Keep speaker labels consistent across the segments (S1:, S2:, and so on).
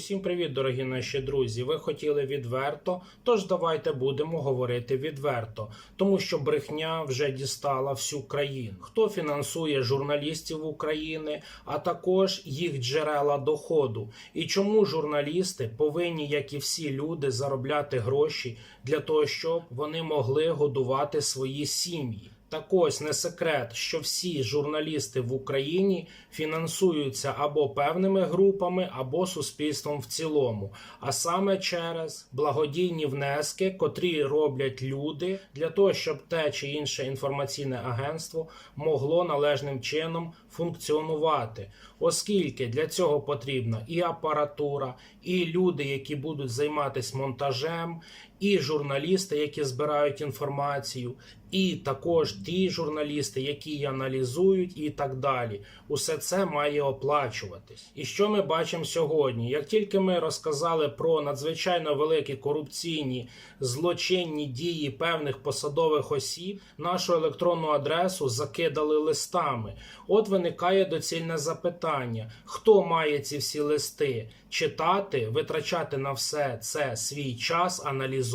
S1: Усім привіт, дорогі наші друзі. Ви хотіли відверто, тож давайте будемо говорити відверто, тому що брехня вже дістала всю країну. Хто фінансує журналістів України, а також їх джерела доходу, і чому журналісти повинні, як і всі люди, заробляти гроші для того, щоб вони могли годувати свої сім'ї. Так ось не секрет, що всі журналісти в Україні фінансуються або певними групами, або суспільством в цілому, а саме через благодійні внески, котрі роблять люди для того, щоб те чи інше інформаційне агентство могло належним чином функціонувати, оскільки для цього потрібна і апаратура, і люди, які будуть займатися монтажем, і журналісти, які збирають інформацію, і також ті журналісти, які її аналізують, і так далі. Усе це має оплачуватись. І що ми бачимо сьогодні? Як тільки ми розказали про надзвичайно великі корупційні злочинні дії певних посадових осіб, нашу електронну адресу закидали листами. От виникає доцільне запитання: хто має ці всі листи? Читати, витрачати на все це свій час, аналізувати,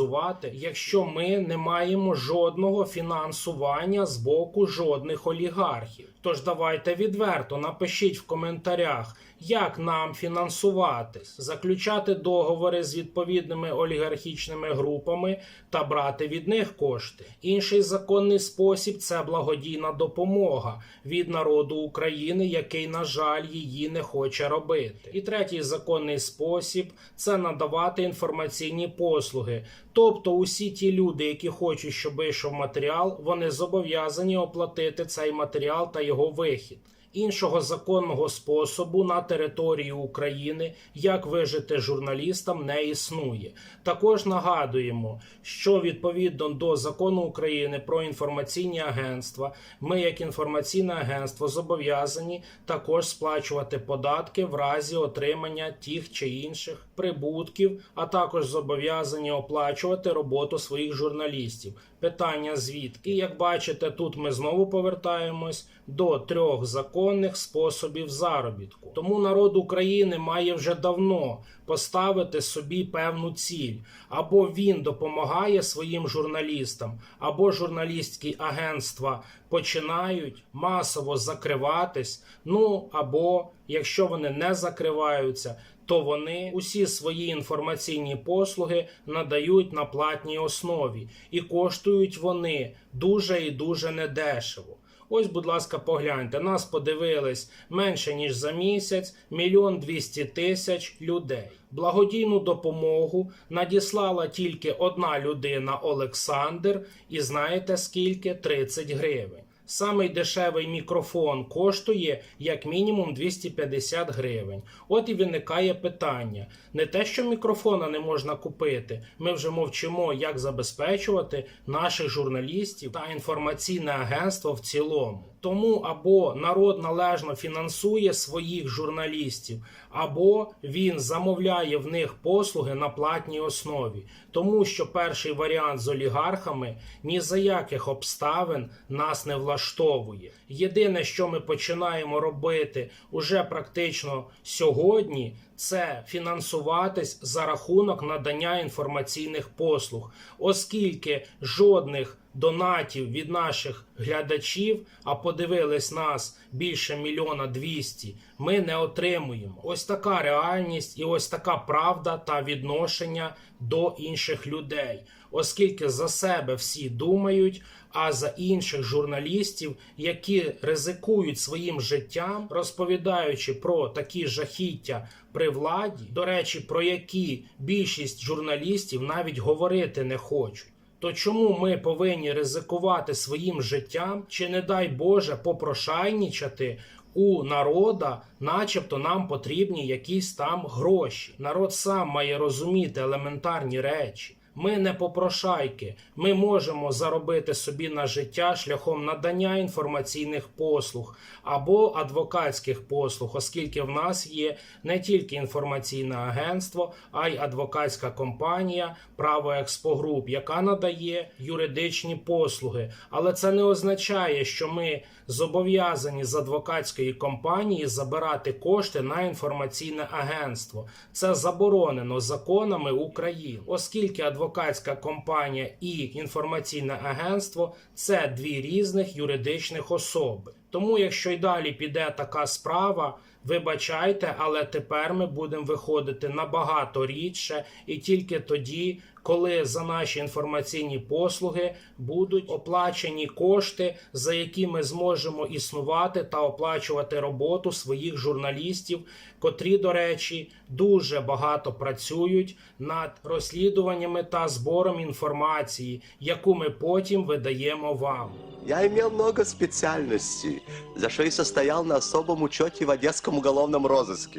S1: якщо ми не маємо жодного фінансування з боку жодних олігархів. Тож давайте відверто напишіть в коментарях, як нам фінансуватись, заключати договори з відповідними олігархічними групами та брати від них кошти. Інший законний спосіб це благодійна допомога від народу України, який, на жаль, її не хоче робити. І третій законний спосіб це надавати інформаційні послуги. Тобто, усі ті люди, які хочуть, щоб вийшов матеріал, вони зобов'язані оплатити цей матеріал та його вихід. Іншого законного способу на території України, як вижити журналістам, не існує. Також нагадуємо, що відповідно до закону України про інформаційні агентства, ми, як інформаційне агентство, зобов'язані також сплачувати податки в разі отримання тих чи інших прибутків, а також зобов'язані оплачувати роботу своїх журналістів. Питання звідки? Як бачите, тут ми знову повертаємось до трьох законних способів заробітку. Тому народ України має вже давно поставити собі певну ціль, або він допомагає своїм журналістам, або журналістські агентства починають масово закриватись. Ну або якщо вони не закриваються. То вони усі свої інформаційні послуги надають на платній основі, і коштують вони дуже і дуже недешево. Ось, будь ласка, погляньте, нас подивились менше ніж за місяць, мільйон двісті тисяч людей. Благодійну допомогу надіслала тільки одна людина Олександр, і знаєте скільки? 30 гривень. Самий дешевий мікрофон коштує як мінімум 250 гривень. От і виникає питання: не те, що мікрофона не можна купити. Ми вже мовчимо, як забезпечувати наших журналістів та інформаційне агентство в цілому. Тому або народ належно фінансує своїх журналістів, або він замовляє в них послуги на платній основі, тому що перший варіант з олігархами ні за яких обставин нас не влаштовує. Єдине, що ми починаємо робити уже практично сьогодні, це фінансуватись за рахунок надання інформаційних послуг, оскільки жодних донатів від наших глядачів, а подивились нас більше мільйона двісті, ми не отримуємо. Ось така реальність і ось така правда та відношення до інших людей, оскільки за себе всі думають. А за інших журналістів, які ризикують своїм життям, розповідаючи про такі жахіття при владі, до речі, про які більшість журналістів навіть говорити не хочуть. То чому ми повинні ризикувати своїм життям, чи не дай Боже попрошайнічати у народа, начебто нам потрібні якісь там гроші? Народ сам має розуміти елементарні речі. Ми не попрошайки. Ми можемо заробити собі на життя шляхом надання інформаційних послуг або адвокатських послуг, оскільки в нас є не тільки інформаційне агентство, а й адвокатська компанія Право Експогруп, яка надає юридичні послуги. Але це не означає, що ми зобов'язані з адвокатської компанії забирати кошти на інформаційне агентство. Це заборонено законами України, оскільки адвокатська компанія і інформаційне агентство це дві різних юридичних особи. Тому, якщо й далі піде така справа, вибачайте, але тепер ми будемо виходити набагато рідше і тільки тоді, коли за наші інформаційні послуги будуть оплачені кошти, за які ми зможемо існувати та оплачувати роботу своїх журналістів, котрі, до речі, дуже багато працюють над розслідуваннями та збором інформації, яку ми потім видаємо вам.
S2: Я имел много специальностей, за что и состоял на особом учете в Одесском уголовном розыске.